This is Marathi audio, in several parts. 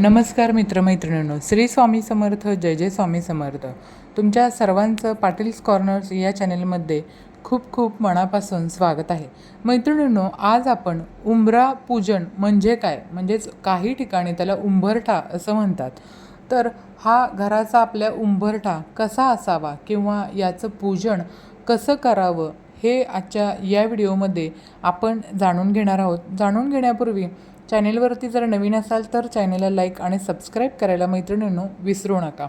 नमस्कार मित्रमैत्रिणींनो श्री स्वामी समर्थ जय जय स्वामी समर्थ. तुमच्या सर्वांचं पाटील्स कॉर्नर्स या चॅनलमध्ये खूप खूप मनापासून स्वागत आहे. मैत्रिणींनो आज आपण उंबरा पूजन म्हणजे काय? म्हणजेच काही ठिकाणी त्याला उंबरठा असं म्हणतात. तर हा घराचा आपल्या उंबरठा कसा असावा किंवा याचं पूजन कसं करावं हे आजच्या या व्हिडिओमध्ये आपण जाणून घेणार आहोत. जाणून घेण्यापूर्वी चॅनेलवरती जर नवीन असाल तर चॅनेलला लाईक आणि सबस्क्राईब करायला मैत्रिणींनो विसरू नका.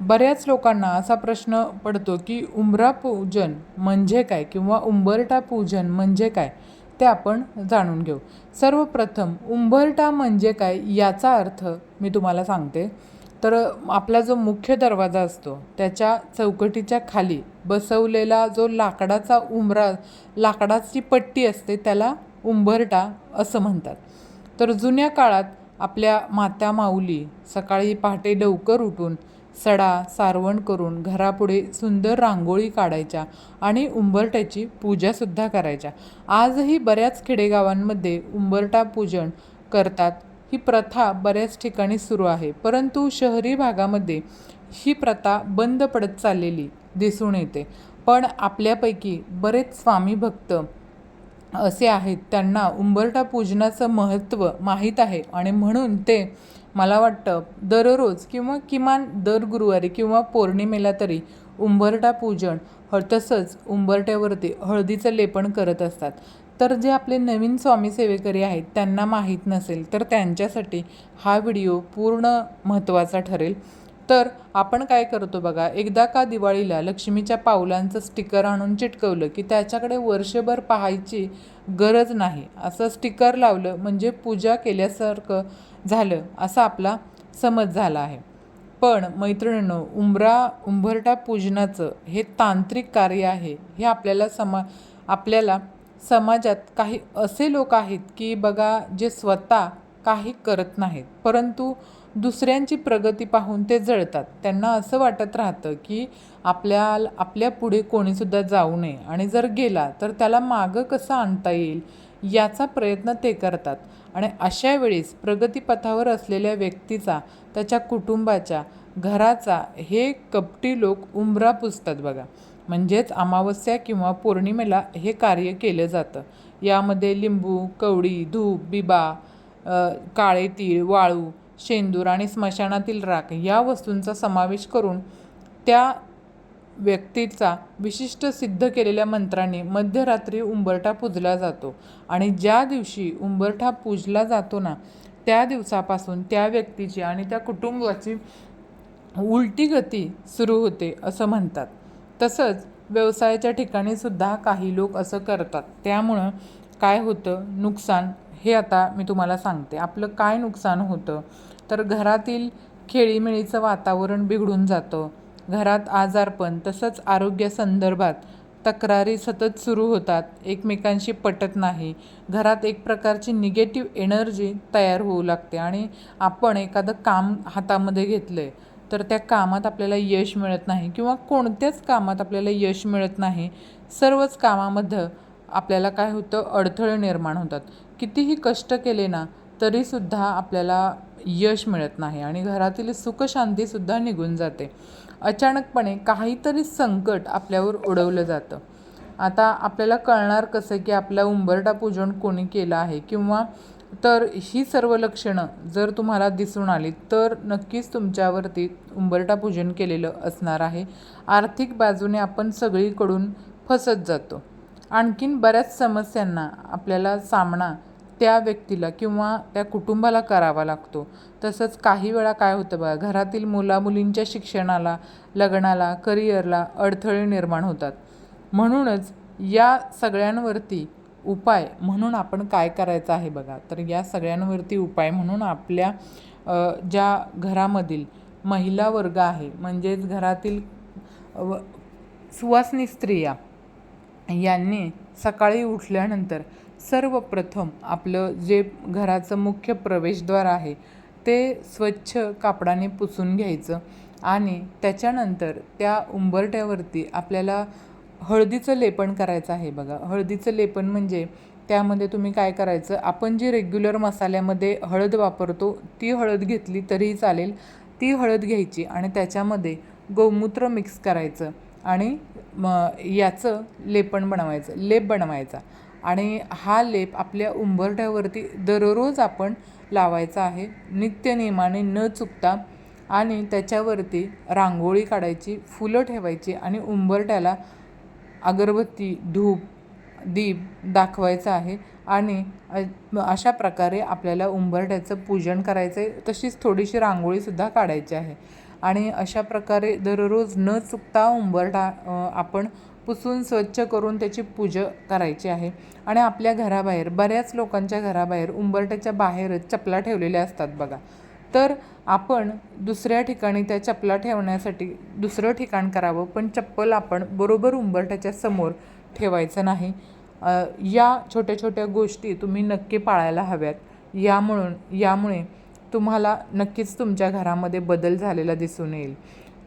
बऱ्याच लोकांना असा प्रश्न पडतो की उंबरा पूजन म्हणजे काय किंवा उंबरटा पूजन म्हणजे काय ते आपण जाणून घेऊ. सर्वप्रथम उंबरटा म्हणजे काय याचा अर्थ मी तुम्हाला सांगते. तर आपला जो मुख्य दरवाजा असतो त्याच्या चौकटीच्या खाली बसवलेला जो लाकडाचा उंबरा लाकडाची पट्टी असते त्याला उंबरटा असं म्हणतात. तर जुन्या काळात आपल्या मात्या माऊली सकाळी पहाटे लवकर उठून सडा सारवण करून घरापुढे सुंदर रांगोळी काढायच्या आणि उंबरट्याची पूजासुद्धा करायच्या. आजही बऱ्याच खेडेगावांमध्ये उंबरटा पूजन करतात. ही प्रथा बऱ्याच ठिकाणी सुरू आहे परंतु शहरी भागामध्ये ही प्रथा बंद पडत चाललेली दिसून येते. पण आपल्यापैकी बरेच स्वामी भक्त असे आहेत. त्यांना उंबरठा पूजनाचं महत्त्व माहीत आहे आणि म्हणून ते मला वाटतं दररोज किंवा किमान दर गुरुवारी किंवा पौर्णिमेला तरी उंबरठा पूजन ह तसंच उंबरट्यावरती हळदीचं लेपन करत असतात. तर जे आपले नवीन स्वामी सेवेकरी आहेत त्यांना माहीत नसेल तर त्यांच्यासाठी हा व्हिडिओ पूर्ण महत्त्वाचा ठरेल. तर आपण काय करतो बघा एकदा का दिवाळीला लक्ष्मीच्या पावलांचं स्टिकर आणून चिटकवलं की त्याच्याकडे वर्षभर पाहायची गरज नाही. असं स्टिकर लावलं म्हणजे पूजा केल्यासारखं झालं असा आपला समज झाला आहे. पण मैत्रिणींनो उंबरा उंबरटा पूजनाचं हे तांत्रिक कार्य आहे. हे आपल्याला समा आपल्याला समाजात काही असे लोक आहेत की बघा जे स्वतः काही करत नाहीत. परंतु दुसऱ्यांची प्रगती पाहून ते जळतात. त्यांना असं वाटत राहतं की आपल्या आपल्या पुढे कोणीसुद्धा जाऊ नये. आणि जर गेला तर त्याला मागं कसं आणता येईल याचा प्रयत्न ते करतात. आणि अशा वेळेस प्रगतीपथावर असलेल्या व्यक्तीचा त्याच्या कुटुंबाच्या घराचा हे कपटी लोक उंबरा पुजतात बघा. म्हणजेच अमावस्या किंवा पौर्णिमेला हे कार्य केलं जातं. यामध्ये लिंबू कवडी धूप बिबा काळे तीळ वाळू शेंदूर आणि स्मशानातील राख या वस्तूंचा समावेश करून त्या व्यक्तीचा विशिष्ट सिद्ध केलेल्या मंत्राने मध्यरात्री उंबरठा पूजला जातो. आणि ज्या दिवशी उंबरठा पूजला जातो ना त्या दिवसापासून त्या व्यक्तीची आणि त्या कुटुंबाची उलटी गती सुरू होते असं म्हणतात. तसंच व्यवसायाच्या ठिकाणी सुद्धा काही लोक असं करतात. त्यामुळं काय होतं? नुकसान हे आता मी तुम्हाला सांगते. आपलं काय नुकसान होतं? तर घरातील खेळीमेळीचं वातावरण बिघडून जातं. घरात आजारपण तसंच आरोग्यासंदर्भात तक्रारी सतत सुरू होतात. एकमेकांशी पटत नाही. घरात एक प्रकारची निगेटिव्ह एनर्जी तयार होऊ लागते आणि आपण एखादं काम हातामध्ये घेतलं आहे तर त्या कामात आपल्याला यश मिळत नाही किंवा कोणत्याच कामात आपल्याला यश मिळत नाही. सर्वच कामामध्ये आपल्याला काय होतं? अडथळे निर्माण होतात. कितीही कष्ट केले ना तरीसुद्धा आपल्याला यश मिळत नाही आणि घरातील सुखशांतीसुद्धा निघून जाते. अचानकपणे काहीतरी संकट आपल्यावर ओढवलं जातं. आता आपल्याला कळणार कसं की आपला उंबरटा पूजन कोणी केलं आहे किंवा तर ही सर्व लक्षणं जर तुम्हाला दिसून आली तर नक्कीच तुमच्यावरती उंबरटा पूजन केलेलं असणार आहे. आर्थिक बाजूने आपण सगळीकडून फसत जातो. आणखीन बऱ्याच समस्यांना आपल्याला सामना त्या व्यक्तीला किंवा त्या कुटुंबाला करावा लागतो. तसंच काही वेळा काय होतं बघा घरातील मुलामुलींच्या शिक्षणाला लग्नाला करिअरला अडथळे निर्माण होतात. म्हणूनच या सगळ्यांवरती उपाय म्हणून आपण काय करायचं आहे बघा? तर या सगळ्यांवरती उपाय म्हणून आपल्या ज्या घरामधील महिला वर्ग आहे म्हणजेच घरातील सुवासनी स्त्रिया यांनी सकाळी उठल्यानंतर सर्वप्रथम आपलं जे घराचं मुख्य प्रवेशद्वार आहे ते स्वच्छ कापडाने पुसून घ्यायचं आणि त्याच्यानंतर त्या उंबरट्यावरती आपल्याला हळदीचं लेपन करायचं आहे बघा. हळदीचं लेपन म्हणजे त्यामध्ये तुम्ही काय करायचं आपण जी रेग्युलर मसाल्यामध्ये हळद वापरतो ती हळद घेतली तरीही चालेल. ती हळद घ्यायची आणि त्याच्यामध्ये गोमूत्र मिक्स करायचं. आणि म याचं लेपण बनवायचं लेप बनवायचा. आणि हा लेप आपल्या उंबरठ्यावरती दररोज आपण लावायचा आहे नित्यनियमाने न चुकता. आणि त्याच्यावरती रांगोळी काढायची फुलं ठेवायची आणि उंबरट्याला अगरबत्ती धूप दीप दाखवायचा आहे. आणि अशा प्रकारे आपल्याला उंबरठ्याचं पूजन करायचं आहे तशीच थोडीशी रांगोळीसुद्धा काढायची आहे. आणि अशा प्रकारे दररोज न चुकता उंबरठा आपण पुसून स्वच्छ करून त्याची पूजा करायची आहे. आणि आपल्या घराबाहेर बऱ्याच लोकांच्या घराबाहेर उंबरठ्याच्या बाहेरच चपला ठेवलेल्या असतात बघा. तर आपण दुसऱ्या ठिकाणी त्या चपला ठेवण्यासाठी दुसरं ठिकाण करावं पण चप्पल आपण बरोबर उंबरठ्याच्या समोर ठेवायचं नाही. या छोट्या छोट्या गोष्टी तुम्ही नक्की पाळायला हव्यात. यामुळून यामुळे तुम्हाला नक्कीच तुमच्या घरामध्ये बदल झालेला दिसून येईल.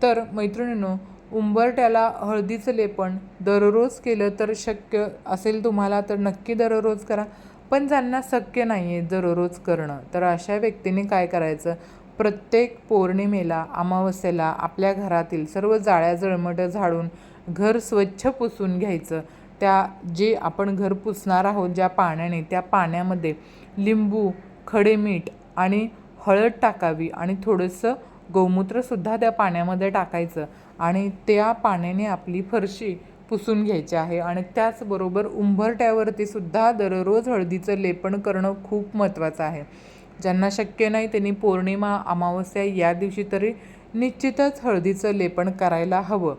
तर मैत्रिणींनो उंबरट्याला हळदीचं लेपण दररोज केलं तर शक्य असेल तुम्हाला तर नक्की दररोज करा. पण ज्यांना शक्य नाही आहे दररोज करणं तर अशा व्यक्तीने काय करायचं? प्रत्येक पौर्णिमेला अमावस्येला आपल्या घरातील सर्व जाळ्या जळमटं झाडून घर स्वच्छ पुसून घ्यायचं. त्या जे आपण घर पुसणार आहोत ज्या पाण्याने त्या पाण्यामध्ये लिंबू खडे मीठ आणि हळद टाकावी आणि थोडंसं गोमूत्रसुद्धा त्या पाण्यामध्ये टाकायचं आणि त्या पाण्याने आपली फरशी पुसून घ्यायची आहे आणि त्याचबरोबर उंबरट्यावरती सुद्धा दररोज हळदीचं लेपन करणं खूप महत्त्वाचं आहे. ज्यांना शक्य नाही त्यांनी पौर्णिमा अमावस्या या दिवशी तरी निश्चितच हळदीचं लेपन करायला हवं.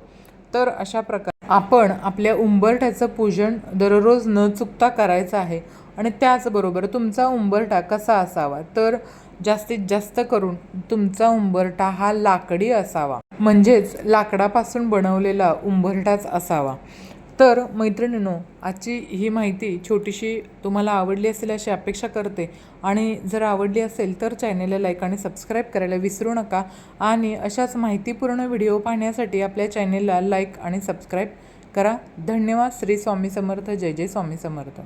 तर अशा प्रकारे आपण आपल्या उंबरठ्याचं पूजन दररोज न चुकता करायचं आहे आणि त्याचबरोबर तुमचा उंबरठा कसा असावा? तर जास्तीत जास्त करून तुमचा उंबरठा हा लाकडी असावा. म्हणजेच लाकडापासून बनवलेला उंबरठाच असावा. तर मैत्रिणींनो आजची ही माहिती छोटीशी तुम्हाला आवडली असेल अशी अपेक्षा करते आणि जर आवडली असेल तर चॅनेलला लाईक आणि सबस्क्राईब करायला विसरू नका आणि अशाच माहितीपूर्ण व्हिडिओ पाहण्यासाठी आपल्या चॅनेलला लाईक आणि सबस्क्राईब करा. धन्यवाद. श्री स्वामी समर्थ. जय जय स्वामी समर्थ.